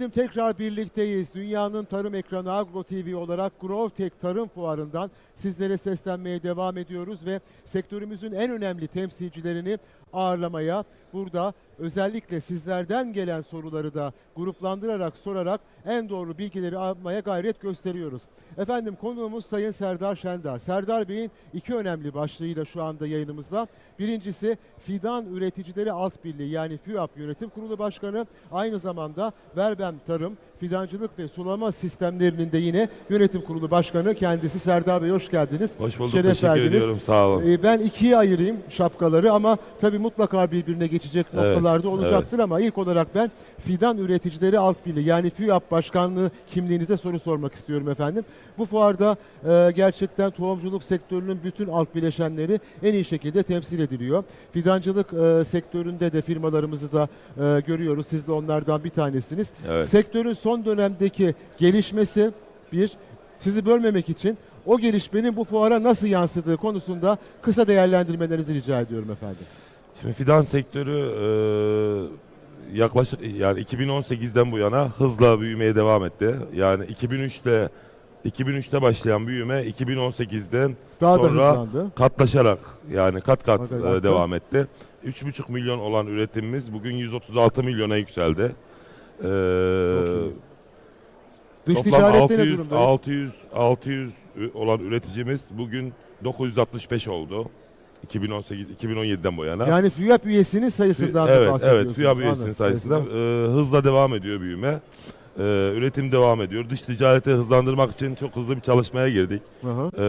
Efendim tekrar birlikteyiz. Dünyanın tarım ekranı Agro TV olarak GrowTech Tarım Fuarı'ndan sizlere seslenmeye devam ediyoruz ve sektörümüzün en önemli temsilcilerini ağırlamaya burada özellikle sizlerden gelen soruları da gruplandırarak sorarak en doğru bilgileri almaya gayret gösteriyoruz. Efendim konuğumuz Sayın Serdar Şendağ. Serdar Bey'in iki önemli başlığıyla şu anda yayınımızda. Birincisi Fidan Üreticileri Alt Birliği yani FÜAP Yönetim Kurulu Başkanı. Aynı zamanda Verbem Tarım, Fidancılık ve Sulama Sistemlerinin de yine Yönetim Kurulu Başkanı kendisi Serdar Bey hoş geldiniz. Hoş bulduk. Şeref Teşekkür verdiniz. ediyorum. Sağ olun. Ee, Ben ikiye ayırayım şapkaları ama tabii mutlaka birbirine geçecek Evet, noktalarda olacaktır ama ilk olarak ben Fidan Üreticileri Alt Birliği yani FÜAP Başkanlığı kimliğinize soru sormak istiyorum efendim. Bu fuarda e, gerçekten tohumculuk sektörünün bütün alt bileşenleri en iyi şekilde temsil ediliyor. Fidancılık e, sektöründe de firmalarımızı da e, görüyoruz. Siz de onlardan bir tanesiniz. Evet. Sektörün son dönemdeki gelişmesi bir, sizi bölmemek için o gelişmenin bu fuara nasıl yansıdığı konusunda kısa değerlendirmelerinizi rica ediyorum efendim. Şimdi fidan sektörü e, yaklaşık yani 2018'den bu yana hızla büyümeye devam etti. Yani 2003'te 2003'te başlayan büyüme 2018'den Daha da Sonra- hızlandı. katlaşarak yani kat kat Kat e, devam etti. 3,5 milyon olan üretimimiz bugün 136 milyona yükseldi. E, iyi. Dış toplam ticarette ne 600, durumdayız? 600 600 olan üreticimiz bugün 965 oldu. 2018 2017'den bu yana. Yani FÜAP üyesinin sayısından da evet, bahsediyorsunuz. evet FİAB üyesinin Sayısından. e, hızla devam ediyor büyüme. E, üretim devam ediyor. Dış ticareti hızlandırmak için çok hızlı bir çalışmaya girdik. Hı hı. E,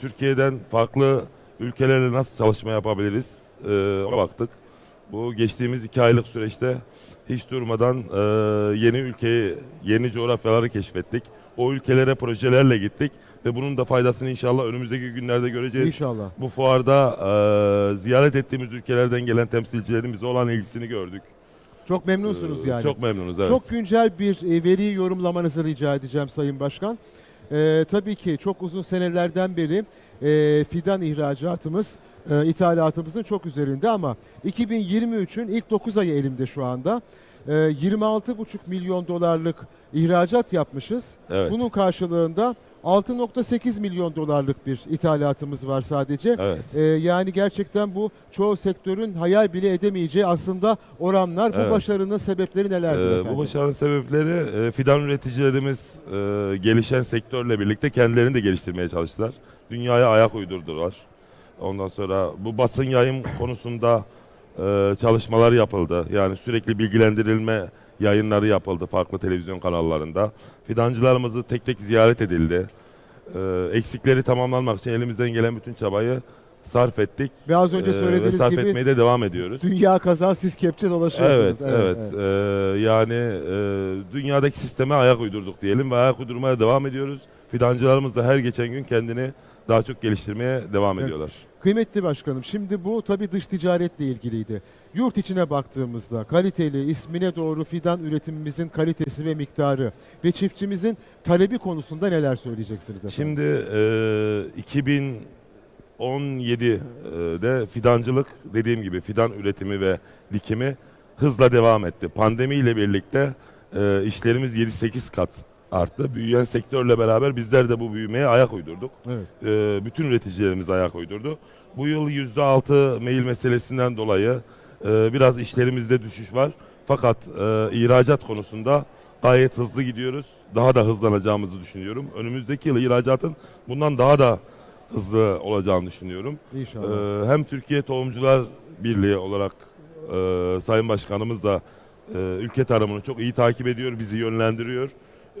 Türkiye'den farklı ülkelerle nasıl çalışma yapabiliriz e, ona baktık. Bu geçtiğimiz iki aylık süreçte hiç durmadan e, yeni ülkeyi, yeni coğrafyaları keşfettik. O ülkelere projelerle gittik ve bunun da faydasını inşallah önümüzdeki günlerde göreceğiz. İnşallah. Bu fuarda e, ziyaret ettiğimiz ülkelerden gelen temsilcilerin bize olan ilgisini gördük. Çok memnunsunuz E, yani. Çok memnunuz evet. Çok güncel bir e, veriyi yorumlamanızı rica edeceğim Sayın Başkan. E, tabii ki çok uzun senelerden beri e, fidan ihracatımız, e, ithalatımızın çok üzerinde ama 2023'ün ilk 9 ayı elimde şu anda. E, 26,5 milyon dolarlık ihracat yapmışız. Evet. Bunun karşılığında 6.8 milyon dolarlık bir ithalatımız var sadece. Evet. Ee, yani gerçekten bu çoğu sektörün hayal bile edemeyeceği aslında oranlar. Bu Evet. başarının sebepleri nelerdir Ee, efendim? bu başarının sebepleri e, fidan üreticilerimiz e, gelişen sektörle birlikte kendilerini de geliştirmeye çalıştılar. Dünyaya ayak uydurdular. Ondan sonra bu basın yayın konusunda e, çalışmalar yapıldı. Yani sürekli bilgilendirilme yayınları yapıldı farklı televizyon kanallarında. Fidancılarımızı tek tek ziyaret edildi. E, eksikleri tamamlanmak için elimizden gelen bütün çabayı sarf ettik. Ve az önce E, ve söylediğiniz sarf gibi etmeye de devam ediyoruz. dünya kazan siz kepçe dolaşıyorsunuz. Evet, evet. Ee, yani e, dünyadaki sisteme ayak uydurduk diyelim ve ayak uydurmaya devam ediyoruz. Fidancılarımız da her geçen gün kendini daha çok geliştirmeye devam Evet. ediyorlar. Kıymetli başkanım şimdi bu tabii dış ticaretle ilgiliydi. Yurt içine baktığımızda kaliteli, ismine doğru fidan üretimimizin kalitesi ve miktarı ve çiftçimizin talebi konusunda neler söyleyeceksiniz efendim? Şimdi e, 2017'de fidancılık dediğim gibi fidan üretimi ve dikimi hızla devam etti. Pandemiyle birlikte e, işlerimiz 7-8 kat arttı. Büyüyen sektörle beraber bizler de bu büyümeye ayak uydurduk. Evet. e, bütün üreticilerimiz ayak uydurdu. Bu yıl %6 mail meselesinden dolayı e, biraz işlerimizde düşüş var. Fakat e, ihracat konusunda gayet hızlı gidiyoruz. Daha da hızlanacağımızı düşünüyorum. Önümüzdeki yıl ihracatın bundan daha da hızlı olacağını düşünüyorum. İnşallah. Ee, hem Türkiye Tohumcular Birliği olarak e, Sayın Başkanımız da e, ülke tarımını çok iyi takip ediyor, bizi yönlendiriyor.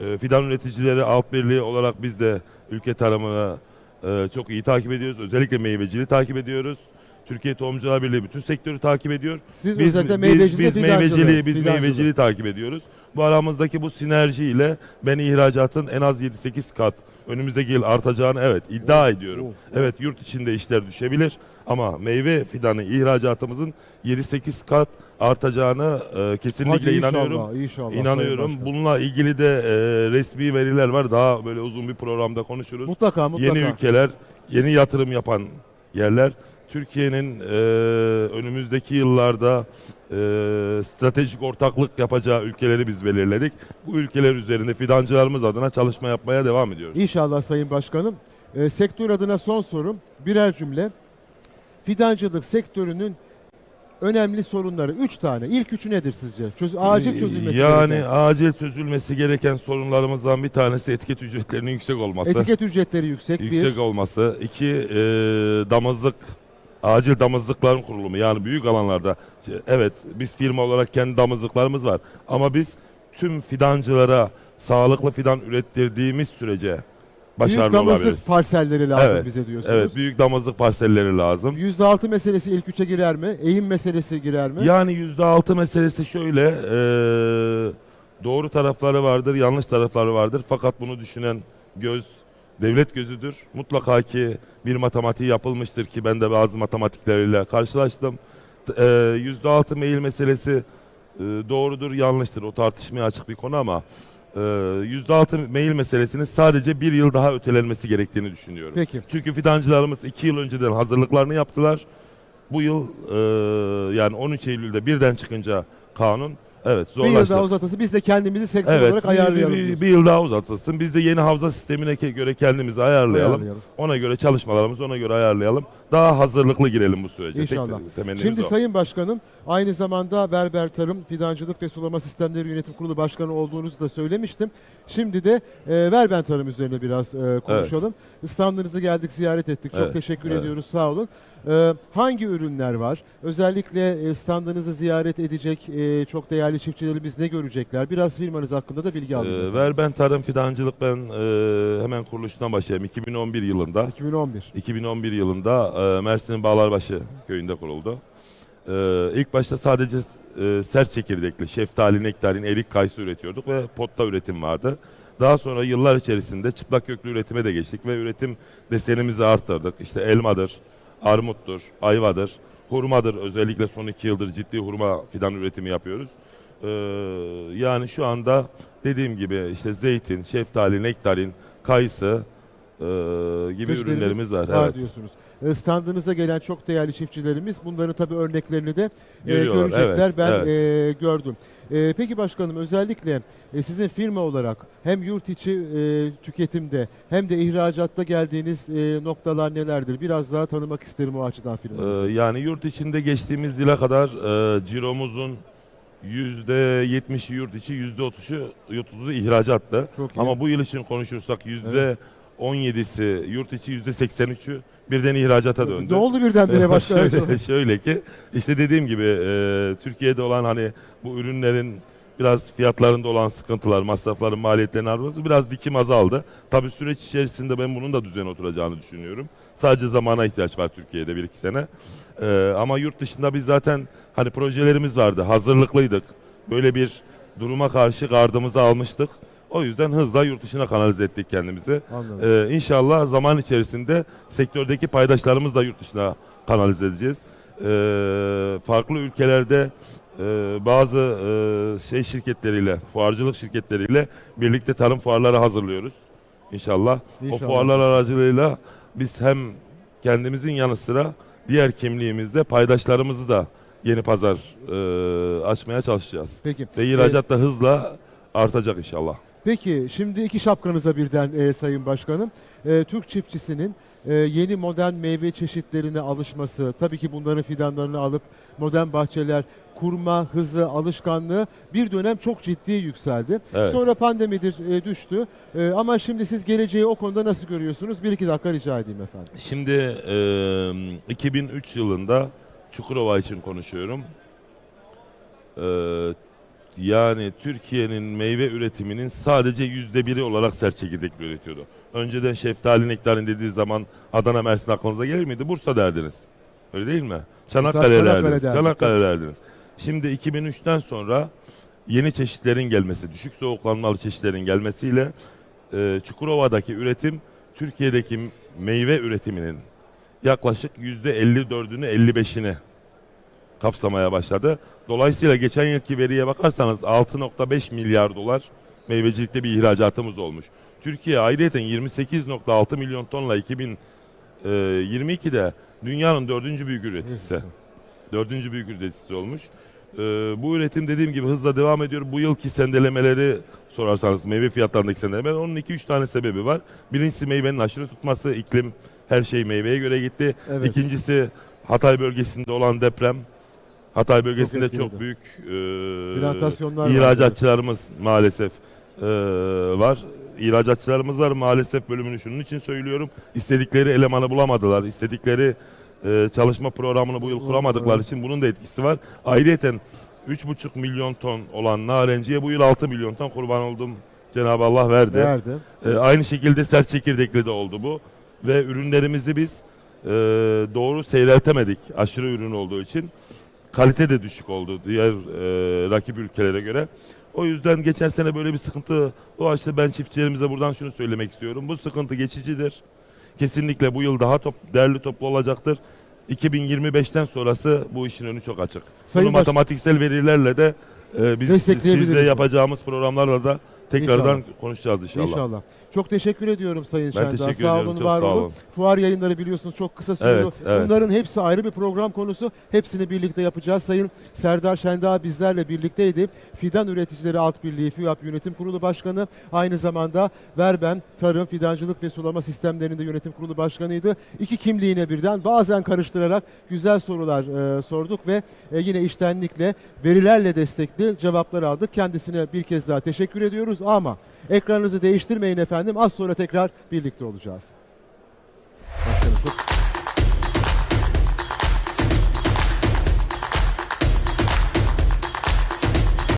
E, Fidan Üreticileri Alt Birliği olarak biz de ülke tarımını e, çok iyi takip ediyoruz. Özellikle meyveciliği takip ediyoruz. Türkiye Tohumcular Birliği bütün sektörü takip ediyor. Siz Biz, özellikle biz, meyveciliği, biz fidancılığı, meyveciliği, biz meyveciliği takip ediyoruz. Bu aramızdaki bu sinerjiyle ben ihracatın en az 7-8 kat önümüzdeki yıl artacağını evet iddia ediyorum. Oh, oh. Evet yurt içinde işler düşebilir ama meyve fidanı ihracatımızın 7-8 kat artacağını e, kesinlikle Hadi inanıyorum. inşallah, inşallah İnanıyorum. Bununla ilgili de e, resmi veriler var. Daha böyle uzun bir programda konuşuruz. Mutlaka mutlaka. Yeni ülkeler, yeni yatırım yapan yerler Türkiye'nin e, önümüzdeki yıllarda stratejik ortaklık yapacağı ülkeleri biz belirledik. Bu ülkeler üzerinde fidancılarımız adına çalışma yapmaya devam ediyoruz. İnşallah Sayın Başkanım. Ee, sektör adına son sorum. Birer cümle. Fidancılık sektörünün önemli sorunları. Üç tane. İlk üçü nedir sizce? Çöz acil çözülmesi Yani gereken. acil çözülmesi gereken sorunlarımızdan bir tanesi etiket ücretlerinin yüksek olması. Etiket ücretleri yüksek. yüksek bir. olması. İki e, damızlık acil damızlıkların kurulumu yani büyük alanlarda evet biz firma olarak kendi damızlıklarımız var ama biz tüm fidancılara sağlıklı fidan ürettirdiğimiz sürece Büyük başarılı damızlık olabiliriz. parselleri lazım Evet, bize diyorsunuz. Evet büyük damızlık parselleri lazım. %6 meselesi ilk üçe girer mi? Eğim meselesi girer mi? Yani yüzde altı meselesi şöyle e, doğru tarafları vardır yanlış tarafları vardır fakat bunu düşünen göz devlet gözüdür. Mutlaka ki bir matematiği yapılmıştır ki ben de bazı matematikleriyle karşılaştım. E, Yüzde altı mail meselesi e, doğrudur yanlıştır o tartışmaya açık bir konu ama e, yüzde altı mail meselesinin sadece bir yıl daha ötelenmesi gerektiğini düşünüyorum. Peki. Çünkü fidancılarımız iki yıl önceden hazırlıklarını yaptılar. Bu yıl e, yani 13 Eylül'de birden çıkınca kanun evet Bir yıl zorlaştı. daha uzatılsın. Biz de kendimizi sektör Evet olarak bir, ayarlayalım. bir, diyorsunuz. bir yıl daha uzatılsın. Biz de yeni havza sistemine ke- göre kendimizi ayarlayalım. Ayarlayalım. Ona göre çalışmalarımızı ona göre ayarlayalım. Daha hazırlıklı girelim bu sürece. Tek İnşallah. temennimiz Şimdi o. Sayın Başkanım aynı zamanda Berber Tarım Fidancılık ve Sulama Sistemleri Yönetim Kurulu Başkanı olduğunuzu da söylemiştim. Şimdi de e, Verben Tarım üzerine biraz e, konuşalım. İstanbul'unuzu geldik ziyaret ettik. Çok Evet, teşekkür evet. ediyoruz sağ olun. E, hangi ürünler var? Özellikle e, standınızı ziyaret edecek e, çok değerli çiftçilerimiz ne görecekler? Biraz firmanız hakkında da bilgi alalım. Ee, Verben Tarım Fidancılık ben e, hemen kuruluştan başlayayım. 2011 yılında 2011. 2011 yılında e, Mersin'in Bağlarbaşı köyünde kuruldu. E, ilk başta sadece e, sert çekirdekli, şeftali, nektarin, erik, kayısı üretiyorduk ve potta üretim vardı. Daha sonra yıllar içerisinde çıplak köklü üretime de geçtik ve üretim desenimizi arttırdık. İşte elmadır, armuttur, ayvadır, hurmadır. Özellikle son iki yıldır ciddi hurma fidan üretimi yapıyoruz. E, yani şu anda dediğim gibi işte zeytin, şeftali, nektarin, kayısı e, gibi Çeşitlerimiz ürünlerimiz var. var evet. diyorsunuz. E, Standınıza gelen çok değerli çiftçilerimiz bunların tabii örneklerini de e, Görüyorlar, görecekler. evet, ben evet. e, gördüm. E, peki başkanım özellikle e, sizin firma olarak hem yurt içi e, tüketimde hem de ihracatta geldiğiniz e, noktalar nelerdir? Biraz daha tanımak isterim o açıdan Ee, firmanızı. yani yurt içinde geçtiğimiz yıla kadar e, ciromuzun %70'i yurt içi, yüzde 30'u %30'u ihracattı. çok iyi. Ama bu yıl için konuşursak yüzde 17'si yurt içi, yüzde 83'ü birden ihracata döndü. ne oldu birdenbire başkanım? şöyle, şöyle ki işte dediğim gibi e, Türkiye'de olan hani bu ürünlerin biraz fiyatlarında olan sıkıntılar, masrafların maliyetlerin artması biraz dikim azaldı. Tabii süreç içerisinde ben bunun da düzene oturacağını düşünüyorum. Sadece zamana ihtiyaç var Türkiye'de bir iki sene. E, ama yurt dışında biz zaten hani projelerimiz vardı, hazırlıklıydık. Böyle bir duruma karşı gardımızı almıştık. O yüzden hızla yurt dışına kanalize ettik kendimizi. Ee, inşallah zaman içerisinde sektördeki paydaşlarımızı da yurt dışına kanalize edeceğiz. Ee, farklı ülkelerde e, bazı e, şey şirketleriyle, fuarcılık şirketleriyle birlikte tarım fuarları hazırlıyoruz. İnşallah. O İnşallah. fuarlar aracılığıyla biz hem kendimizin yanı sıra diğer kimliğimizde paydaşlarımızı da yeni pazar e, açmaya çalışacağız. Peki. Ve ihracat da hızla artacak inşallah. Peki şimdi iki şapkanıza birden e, Sayın Başkanım. E, Türk çiftçisinin e, yeni modern meyve çeşitlerine alışması, tabii ki bunların fidanlarını alıp modern bahçeler kurma hızı, alışkanlığı bir dönem çok ciddi yükseldi. Evet. Sonra pandemidir e, düştü. E, ama şimdi siz geleceği o konuda nasıl görüyorsunuz? Bir iki dakika rica edeyim efendim. Şimdi e, 2003 yılında Çukurova için konuşuyorum. E, yani Türkiye'nin meyve üretiminin sadece yüzde biri olarak sert çekirdekli üretiyordu. Önceden şeftali nektarin dediği zaman Adana Mersin aklınıza gelir miydi? Bursa derdiniz. Öyle değil mi? Çanakkale, Çanakkale derdiniz. derdik. Çanakkale derdiniz. Şimdi 2003'ten sonra yeni çeşitlerin gelmesi, düşük soğuklanmalı çeşitlerin gelmesiyle e, Çukurova'daki üretim Türkiye'deki meyve üretiminin yaklaşık %54'ünü 55'ini kapsamaya başladı. Dolayısıyla geçen yılki veriye bakarsanız 6.5 milyar dolar meyvecilikte bir ihracatımız olmuş. Türkiye ayrıyeten 28.6 milyon tonla 2022'de dünyanın dördüncü büyük üreticisi. Dördüncü büyük üreticisi olmuş. Ee, bu üretim dediğim gibi hızla devam ediyor. Bu yılki sendelemeleri sorarsanız meyve fiyatlarındaki sendelemeler onun 2-3 tane sebebi var. Birincisi meyvenin aşırı tutması, iklim her şey meyveye göre gitti. Evet. İkincisi Hatay bölgesinde olan deprem. Hatay bölgesinde etkiledi. çok, büyük e, Plantasyonlar var. ihracatçılarımız maalesef e, var. İhracatçılarımız var maalesef bölümünü şunun için söylüyorum. İstedikleri elemanı bulamadılar. İstedikleri e, çalışma programını bu yıl kuramadıkları Evet. için bunun da etkisi var. Ayrıyeten 3,5 milyon ton olan narenciye bu yıl 6 milyon ton kurban oldum. Cenab-ı Allah verdi. Verdi. E, aynı şekilde sert çekirdekli de oldu bu. Ve ürünlerimizi biz e, doğru seyreltemedik aşırı ürün olduğu için. Kalite de düşük oldu diğer e, rakip ülkelere göre. O yüzden geçen sene böyle bir sıkıntı o açtı. Ben çiftçilerimize buradan şunu söylemek istiyorum. Bu sıkıntı geçicidir. Kesinlikle bu yıl daha top, değerli toplu olacaktır. 2025'ten sonrası bu işin önü çok açık. Sayın Bunu Baş- matematiksel verilerle de e, biz sizle yapacağımız programlarla da tekrardan İnşallah. konuşacağız inşallah. İnşallah. Çok teşekkür ediyorum Sayın Ben Şendağ. teşekkür sağ ediyorum, olun, çok var sağ olun. olun. Fuar yayınları biliyorsunuz çok kısa sürüyor. Evet, evet. Bunların hepsi ayrı bir program konusu. Hepsini birlikte yapacağız. Sayın Serdar Şendağ bizlerle birlikteydi. Fidan Üreticileri Alt Birliği FİAP Yönetim Kurulu Başkanı. Aynı zamanda Verben Tarım, Fidancılık ve Sulama Sistemlerinde Yönetim Kurulu Başkanıydı. İki kimliğine birden bazen karıştırarak güzel sorular e, sorduk ve e, yine iştenlikle, verilerle destekli cevaplar aldık. Kendisine bir kez daha teşekkür ediyoruz ama ekranınızı değiştirmeyin efendim. Az sonra tekrar birlikte olacağız. Başkanım